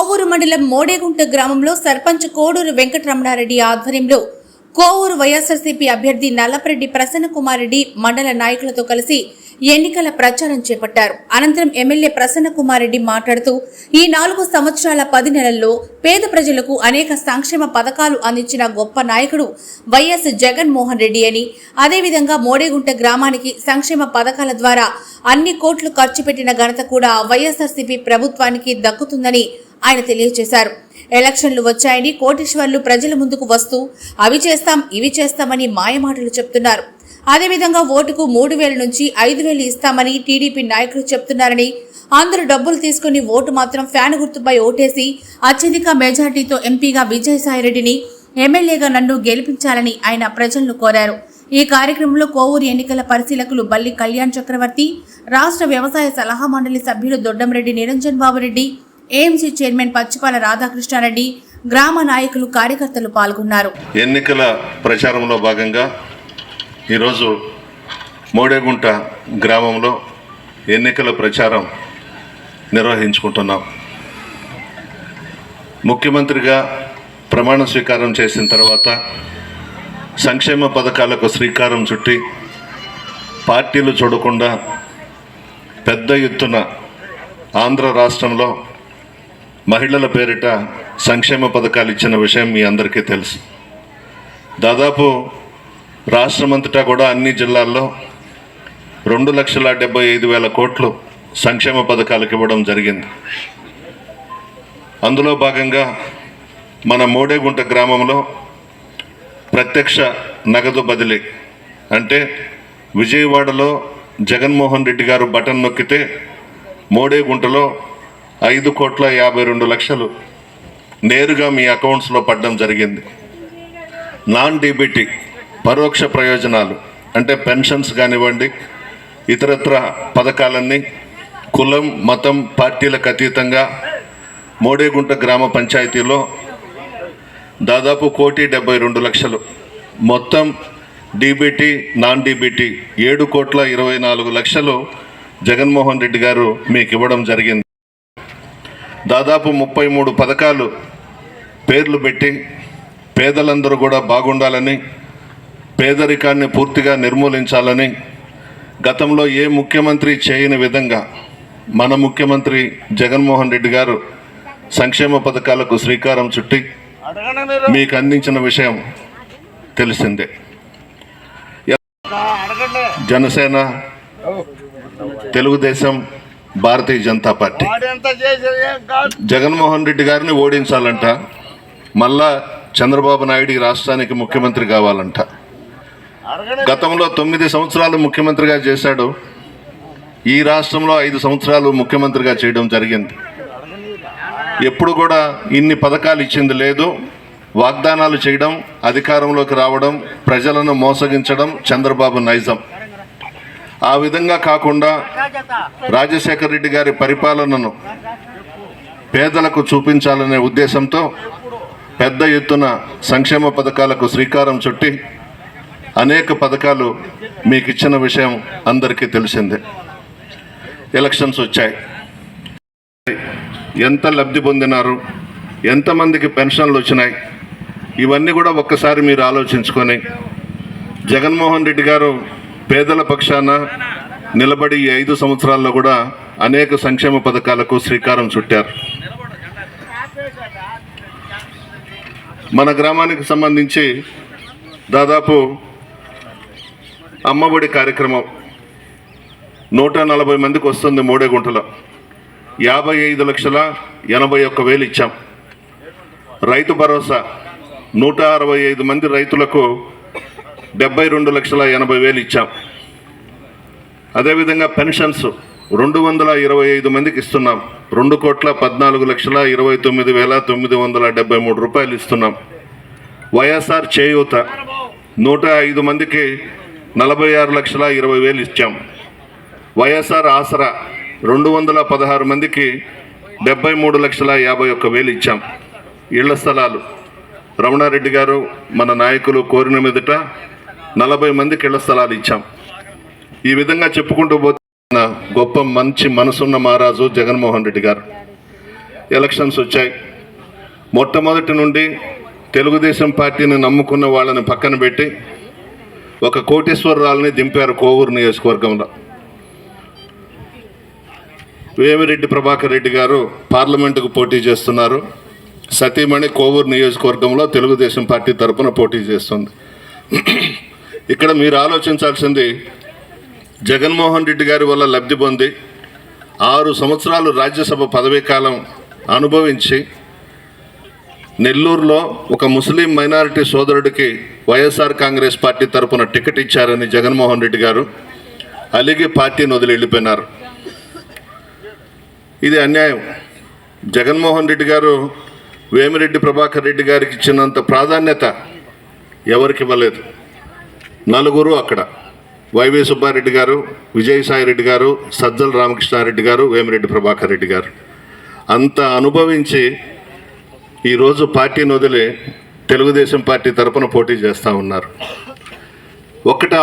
కోవూరు మండలం మోడేగుంట గ్రామంలో సర్పంచ్ కోడూరు వెంకటరమణారెడ్డి ఆధ్వర్యంలో కోవూరు వైఎస్ఆర్సీపీ అభ్యర్థి నల్లపరెడ్డి ప్రసన్న కుమార్రెడ్డి మండల నాయకులతో కలిసి ఎన్నికల ప్రచారం చేపట్టారు. అనంతరం ఎమ్మెల్యే ప్రసన్న కుమార్ రెడ్డి మాట్లాడుతూ ఈ నాలుగు సంవత్సరాల పది నెలల్లో పేద ప్రజలకు అనేక సంక్షేమ పథకాలు అందించిన గొప్ప నాయకుడు వైఎస్ జగన్మోహన్ రెడ్డి అని అదేవిధంగా మోడేగుంట గ్రామానికి సంక్షేమ పథకాల ద్వారా అన్ని కోట్లు ఖర్చు పెట్టిన ఘనత కూడా వైఎస్ఆర్సీపీ ప్రభుత్వానికి దక్కుతుందని ఆయన తెలియజేశారు. ఎలక్షన్లు వచ్చాయని కోటీశ్వర్లు ప్రజల ముందుకు వస్తూ అవి చేస్తాం ఇవి చేస్తామని మాయమాటలు చెప్తున్నారు. అదేవిధంగా ఓటుకు మూడు వేల నుంచి ఐదు వేలు ఇస్తామని టీడీపీ నాయకులు చెప్తున్నారని అందరూ డబ్బులు తీసుకుని ఓటు మాత్రం ఫ్యాన్ గుర్తుపై ఓటేసి అత్యధిక మెజార్టీతో ఎంపీగా విజయసాయిరెడ్డిని ఎమ్మెల్యేగా నన్ను గెలిపించాలని ఆయన ప్రజలను కోరారు. ఈ కార్యక్రమంలో కోవూరు ఎన్నికల పరిశీలకులు బల్లి కళ్యాణ్ చక్రవర్తి రాష్ట్ర వ్యవసాయ సలహా మండలి సభ్యులు దొడ్డంరెడ్డి నిరంజన్ బాబు రెడ్డి ఏఎంసీ చైర్మన్ పచ్చిపాల రాధాకృష్ణారెడ్డి గ్రామ నాయకులు కార్యకర్తలు పాల్గొన్నారు. ఎన్నికల ప్రచారంలో భాగంగా ఈరోజు మోడేగుంట గ్రామంలో ఎన్నికల ప్రచారం నిర్వహించుకుంటున్నాం. ముఖ్యమంత్రిగా ప్రమాణ స్వీకారం చేసిన తర్వాత సంక్షేమ పథకాలకు శ్రీకారం చుట్టి పార్టీలు చూడకుండా పెద్ద ఎత్తున ఆంధ్ర రాష్ట్రంలో మహిళల పేరిట సంక్షేమ పథకాలు ఇచ్చిన విషయం మీ అందరికీ తెలుసు. దాదాపు రాష్ట్రమంతటా కూడా అన్ని జిల్లాల్లో రెండు లక్షల డెబ్బై ఐదు వేల కోట్లు సంక్షేమ పథకాలకు ఇవ్వడం జరిగింది. అందులో భాగంగా మన మోడేగుంట గ్రామంలో ప్రత్యక్ష నగదు బదిలీ అంటే విజయవాడలో జగన్మోహన్ రెడ్డి గారు బటన్ నొక్కితే మోడేగుంటలో ఐదు కోట్ల యాభై రెండు లక్షలు నేరుగా మీ అకౌంట్స్లో పడడం జరిగింది. నాన్ డీబీటీ పరోక్ష ప్రయోజనాలు అంటే పెన్షన్స్ కానివ్వండి ఇతరత్ర పథకాలన్నీ కులం మతం పార్టీలకు అతీతంగా మోడేగుంట గ్రామ పంచాయతీలో దాదాపు కోటి డెబ్బై రెండు లక్షలు. మొత్తం డీబీటీ నాన్ డీబీటీ ఏడు కోట్ల ఇరవై నాలుగు లక్షలు జగన్మోహన్ రెడ్డి గారు మీకు ఇవ్వడం జరిగింది. దాదాపు ముప్పై మూడు పథకాలు పేర్లు పెట్టి పేదలందరూ కూడా బాగుండాలని పేదరికాన్ని పూర్తిగా నిర్మూలించాలని గతంలో ఏ ముఖ్యమంత్రి చేయని విధంగా మన ముఖ్యమంత్రి జగన్మోహన్ రెడ్డి గారు సంక్షేమ పథకాలకు శ్రీకారం చుట్టి మీకు అందించిన విషయం తెలిసిందే. జనసేన తెలుగుదేశం భారతీయ జనతా పార్టీ. జగన్మోహన్ రెడ్డి గారిని ఓడించాలంట. మళ్ళా చంద్రబాబు నాయుడు రాష్ట్రానికి ముఖ్యమంత్రి కావాలంట. గతంలో తొమ్మిది సంవత్సరాలు ముఖ్యమంత్రిగా చేశాడు. ఈ రాష్ట్రంలో ఐదు సంవత్సరాలు ముఖ్యమంత్రిగా చేయడం జరిగింది. ఎప్పుడు కూడా ఇన్ని పథకాలు ఇచ్చింది లేదు. వాగ్దానాలు చేయడం అధికారంలోకి రావడం ప్రజలను మోసగించడం చంద్రబాబు నైజం. ఆ విధంగా కాకుండా రాజశేఖర రెడ్డి గారి పరిపాలనను పేదలకు చూపించాలనే ఉద్దేశంతో పెద్ద ఎత్తున సంక్షేమ పథకాలకు శ్రీకారం చుట్టి అనేక పథకాలు మీకు ఇచ్చిన విషయం అందరికీ తెలిసిందే. ఎలక్షన్స్ వచ్చాయి. ఎంత లబ్ధి పొందినారు? ఎంతమందికి పెన్షన్లు వచ్చినాయి? ఇవన్నీ కూడా ఒక్కసారి మీరు ఆలోచించుకొని జగన్మోహన్ రెడ్డి గారు పేదల పక్షాన నిలబడి ఈ ఐదు సంవత్సరాల్లో కూడా అనేక సంక్షేమ పథకాలకు శ్రీకారం చుట్టారు. మన గ్రామానికి సంబంధించి దాదాపు అమ్మఒడి కార్యక్రమం నూట నలభై మందికి వస్తుంది మూడేగుంటలో. యాభై ఐదు లక్షల ఎనభై ఒక్క వేలు ఇచ్చాం. రైతు భరోసా నూట అరవై ఐదు మంది రైతులకు డెబ్బై రెండు లక్షల ఎనభై వేలు ఇచ్చాం. అదేవిధంగా పెన్షన్స్ రెండు వందల ఇరవై ఐదు మందికి ఇస్తున్నాం. రెండు కోట్ల పద్నాలుగు లక్షల ఇరవై తొమ్మిది వేల తొమ్మిది వందల డెబ్బై మూడు రూపాయలు ఇస్తున్నాం. వైఎస్ఆర్ చేయూత నూట ఐదు మందికి నలభై ఆరు లక్షల ఇరవై వేలు ఇచ్చాం. వైఎస్ఆర్ ఆసరా రెండు వందల పదహారు మందికి డెబ్బై మూడు లక్షల యాభై ఒక్క వేలు ఇచ్చాం. ఇళ్ళ స్థలాలు రమణారెడ్డి గారు మన నాయకులు కోరిన మీదట నలభై మందికి ఇళ్ళ స్థలాలు ఇచ్చాం. ఈ విధంగా చెప్పుకుంటూ పోతున్న గొప్ప మంచి మనసున్న మహారాజు జగన్మోహన్ రెడ్డి గారు. ఎలక్షన్స్ వచ్చాయి. మొట్టమొదటి నుండి తెలుగుదేశం పార్టీని నమ్ముకున్న వాళ్ళని పక్కన పెట్టి ఒక కోటేశ్వరరావుని దింపారు కోవూరు నియోజకవర్గంలో. వేమిరెడ్డి ప్రభాకర్ రెడ్డి గారు పార్లమెంటుకు పోటీ చేస్తున్నారు. సతీమణి కోవూరు నియోజకవర్గంలో తెలుగుదేశం పార్టీ తరపున పోటీ చేస్తుంది. ఇక్కడ మీరు ఆలోచించాల్సింది జగన్మోహన్ రెడ్డి గారి వల్ల లబ్ధి పొంది ఆరు సంవత్సరాలు రాజ్యసభ పదవీ కాలం అనుభవించి నెల్లూరులో ఒక ముస్లిం మైనారిటీ సోదరుడికి వైఎస్ఆర్ కాంగ్రెస్ పార్టీ తరపున టికెట్ ఇచ్చారని జగన్మోహన్ రెడ్డి గారు అలిగి పార్టీని వదిలి వెళ్ళిపోయినారు. ఇది అన్యాయం. జగన్మోహన్ రెడ్డి గారు వేమిరెడ్డి ప్రభాకర్ రెడ్డి గారికి ఇచ్చినంత ప్రాధాన్యత ఎవరికి ఇవ్వలేదు. నలుగురు అక్కడ. వైవి సుబ్బారెడ్డి గారు విజయసాయి రెడ్డి గారు సజ్జల రామకృష్ణారెడ్డి గారు వేమిరెడ్డి ప్రభాకర్ రెడ్డి గారు. అంత అనుభవించి ఈరోజు పార్టీని వదిలి తెలుగుదేశం పార్టీ తరపున పోటీ చేస్తూ ఉన్నారు. ఒక్కటి